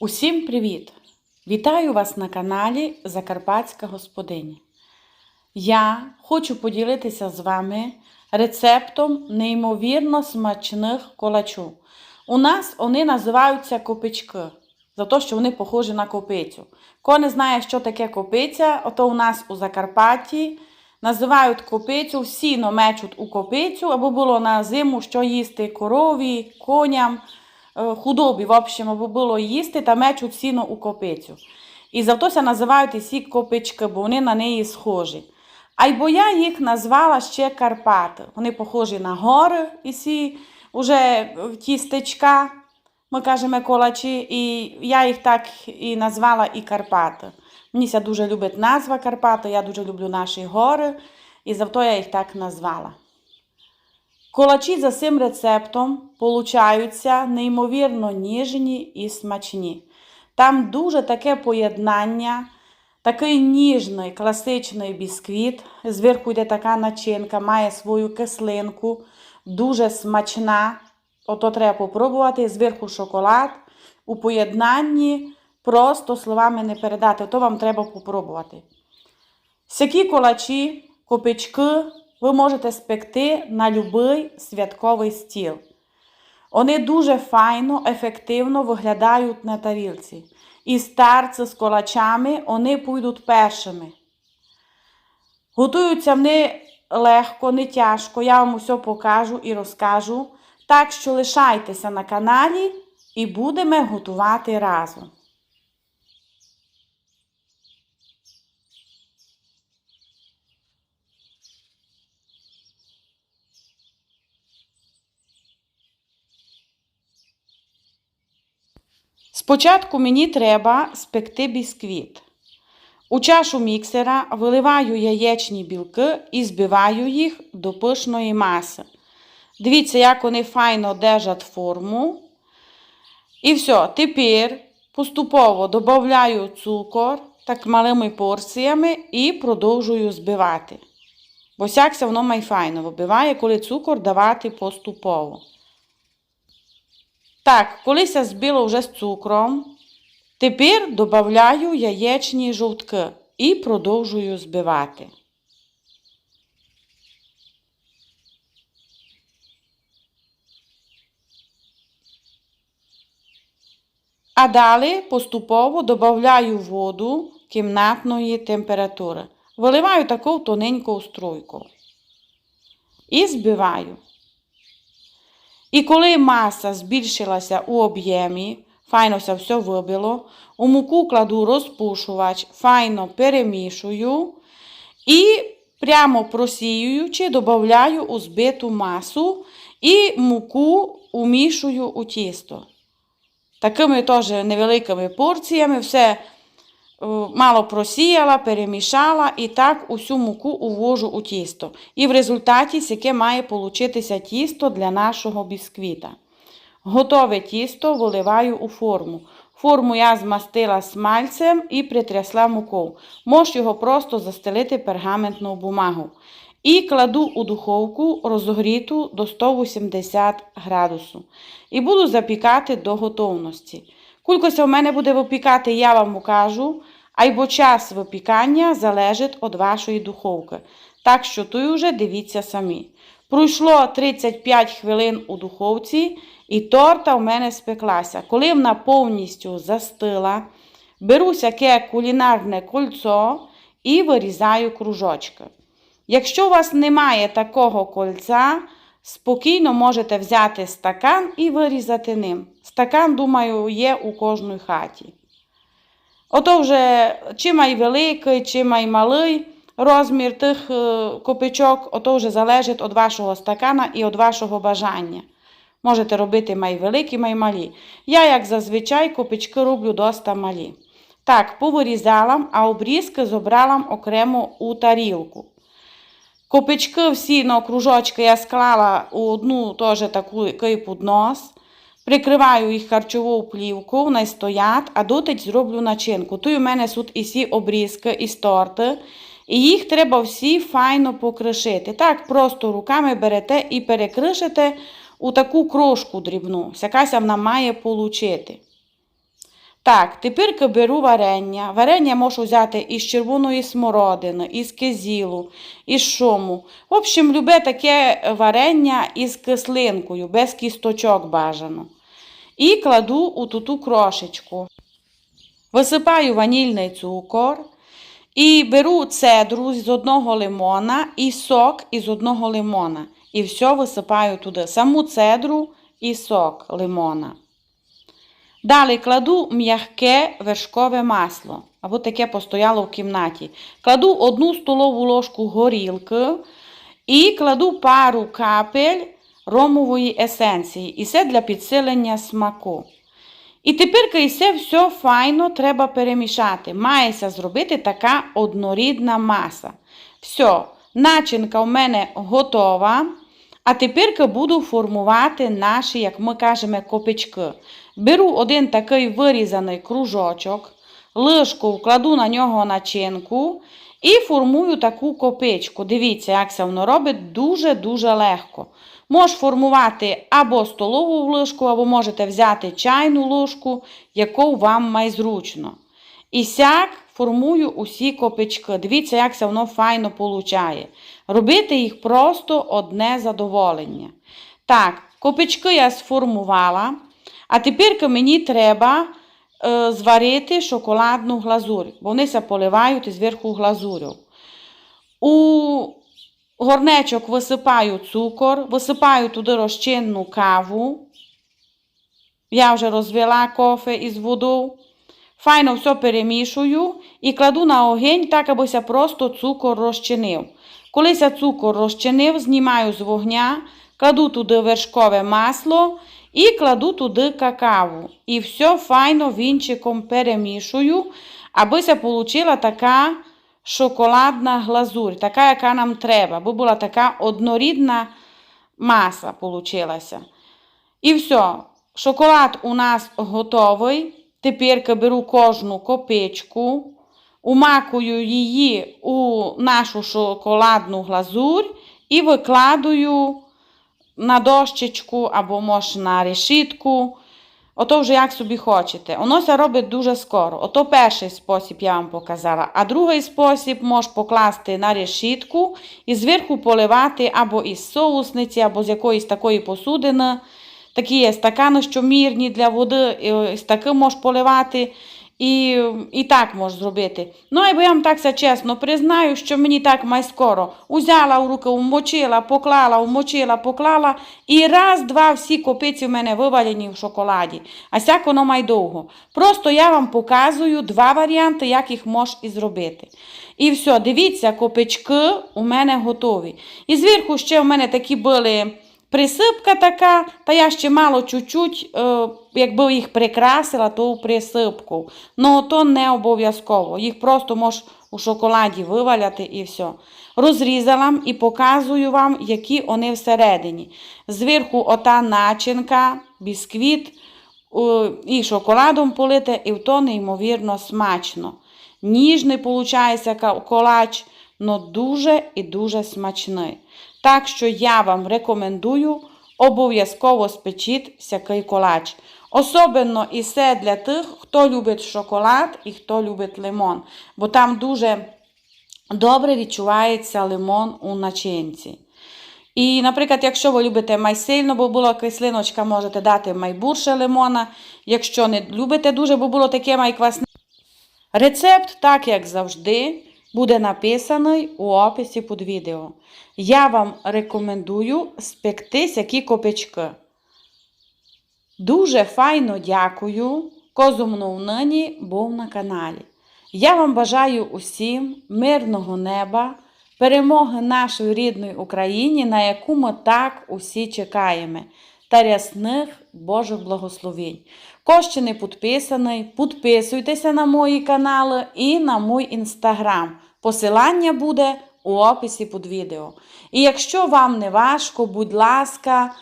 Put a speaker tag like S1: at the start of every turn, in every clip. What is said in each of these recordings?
S1: Усім привіт! Вітаю вас на каналі Закарпатська Господиня. Я хочу поділитися з вами рецептом неймовірно смачних колачу. У нас вони називаються копички, за те, що вони похожі на копицю. Хто не знає, що таке копиця, ото у нас у Закарпатті називають копицю, всі мечуть у копицю, або було на зиму, що їсти корові, коням худобі, в общем, аби було їсти та мечуть сіно у копицю. І завтося називають і сі копички, бо вони на неї схожі. А й бо я їх назвала ще Карпати. Вони похожі на гори, і сі уже тістечка, ми кажемо колачі, і я їх так і назвала і Карпати. Мені ся дуже любить назва Карпати, я дуже люблю наші гори, і завто я їх так назвала. Колачі за цим рецептом получаються неймовірно ніжні і смачні. Там дуже таке поєднання, такий ніжний класичний бісквіт. Зверху йде така начинка, має свою кислинку, дуже смачна. Ото треба попробувати. Зверху шоколад. У поєднанні просто словами не передати. То вам треба попробувати. Всякі колачі, копички ви можете спекти на будь-який святковий стіл. Вони дуже файно, ефективно виглядають на тарілці. І старці з колачами вони пойдуть першими. Готуються вони легко, не тяжко. Я вам усе покажу і розкажу. Так що лишайтеся на каналі і будемо готувати разом. Спочатку мені треба спекти бісквіт. У чашу міксера виливаю яєчні білки і збиваю їх до пишної маси. Дивіться, як вони файно держать форму. І все, тепер поступово додаю цукор так малими порціями і продовжую збивати. Бо сякся воно май файно вибиває, коли цукор давати поступово. Так, колися збило вже з цукром. Тепер додаю яєчні жовтки і продовжую збивати. А далі поступово додаю воду кімнатної температури. Виливаю таку тоненьку струйку. І збиваю. І коли маса збільшилася у об'ємі, файно все все вибило, у муку кладу розпушувач, файно перемішую і прямо просіюючи, додаю у збиту масу і муку умішую у тісто. Такими теж невеликими порціями все мало просіяла, перемішала і так усю муку увожу у тісто. І в результаті яке має получитися тісто для нашого бісквіта. Готове тісто виливаю у форму. Форму я змастила смальцем і притрясла мукою. Можеш його просто застелити пергаментну бумагу. І кладу у духовку розогріту до 180 градусу. І буду запікати до готовності. Кулькося в мене буде випікати, я вам укажу, або час випікання залежить від вашої духовки. Так що тут вже дивіться самі. Пройшло 35 хвилин у духовці, і торта в мене спеклася. Коли вона повністю застила, беру сяке кулінарне кольцо і вирізаю кружочки. Якщо у вас немає такого кольця, Спокійно можете взяти стакан і вирізати ним. Стакан, думаю, є у кожній хаті. Ото вже чи май великий, чи май малий розмір тих е, копичок, ото вже залежить від вашого стакана і від вашого бажання. Можете робити май великі, май малі. Я, як зазвичай, копички роблю доста малі. Так, повирізала, а обрізки зобрала окремо у тарілку. Копички всі на кружочки я склала у одну теж таку поднос. Прикриваю їх харчовою плівкою, вони стоять, а дотить зроблю начинку. Тут у мене тут і всі обрізки, і торти. І їх треба всі файно покришити. Так, просто руками берете і перекришите у таку крошку дрібну. Якась вона має получити. Так, тепер беру варення. Варення можу взяти із червоної смородини, із кизілу, із шуму. В общем, любе таке варення із кислинкою, без кісточок бажано. І кладу у ту крошечку. Висипаю ванільний цукор і беру цедру з одного лимона і сок із одного лимона. І все висипаю туди. Саму цедру і сок лимона. Далі кладу м'яке вершкове масло, або таке постояло в кімнаті. Кладу одну столову ложку горілки і кладу пару капель ромової есенції. І це для підсилення смаку. І тепер і це все файно треба перемішати. Мається зробити така однорідна маса. Все, начинка у мене готова. А тепер буду формувати наші, як ми кажемо, копички. Беру один такий вирізаний кружочок, лишку вкладу на нього начинку і формую таку копичку. Дивіться, як це воно робить дуже-дуже легко. Можеш формувати або столову ложку, або можете взяти чайну ложку, яку вам майзручно. І сяк формую усі копички. Дивіться, як це воно файно получає. Робити їх просто одне задоволення. Так, копички я сформувала. А тепер мені треба е, зварити шоколадну глазурь, бо вони се поливають зверху глазурю. У горнечок висипаю цукор, висипаю туди розчинну каву. Я вже розвела кофе із водою. Файно все перемішую і кладу на огонь, так аби ся просто цукор розчинив. Коли ся цукор розчинив, знімаю з вогня, кладу туди вершкове масло і кладу туди какаву. І все файно вінчиком перемішую, аби ся получила така шоколадна глазурь, така, яка нам треба, бо була така однорідна маса получилася. І все, шоколад у нас готовий. Тепер беру кожну копичку, умакую її у нашу шоколадну глазурь і викладую на дощечку або може на решітку. Ото вже як собі хочете. Воно це робить дуже скоро. Ото перший спосіб я вам показала. А другий спосіб можеш покласти на решітку і зверху поливати або із соусниці, або з якоїсь такої посудини. Такі є стакани, що мірні для води, і з таким можеш поливати. І і так можеш зробити. Ну, або я вам так чесно признаю, що мені так май скоро узяла в руки, вмочила, поклала, вмочила, поклала. І раз, два, всі копиці в мене вивалені в шоколаді. А сяк воно май довго. Просто я вам показую два варіанти, як їх можеш і зробити. І все, дивіться, копички у мене готові. І зверху ще в мене такі були. Присипка така, та я ще мало чуть-чуть, е, якби їх прикрасила, то у присипку. Ну, то не обов'язково. Їх просто можеш у шоколаді виваляти і все. Розрізала і показую вам, які вони всередині. Зверху ота начинка, бісквіт е, і шоколадом полите, і то неймовірно смачно. Ніжний, виходить, колач, але дуже і дуже смачний. Так що я вам рекомендую обов'язково спечіть всякий колач. Особливо і це для тих, хто любить шоколад і хто любить лимон. Бо там дуже добре відчувається лимон у начинці. І, наприклад, якщо ви любите майсильно, бо була кислиночка, можете дати майбурше лимона. Якщо не любите дуже, бо було таке майквасне. Рецепт, так як завжди, буде написаний у описі під відео. Я вам рекомендую спекти сякі копички. Дуже файно дякую, козумну нині був на каналі. Я вам бажаю усім мирного неба, перемоги нашої рідної Україні, на яку ми так усі чекаємо, та рясних Божих благословень. Кого не підписаний, підписуйтеся на мої канали і на мій інстаграм. Посилання буде у описі під відео. І якщо вам не важко, будь ласка,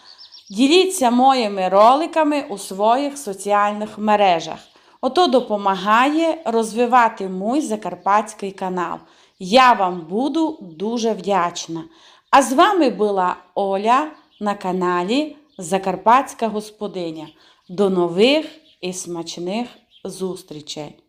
S1: діліться моїми роликами у своїх соціальних мережах. Ото допомагає розвивати мій закарпатський канал. Я вам буду дуже вдячна. А з вами була Оля на каналі Закарпатська Господиня. До нових і смачних зустрічей!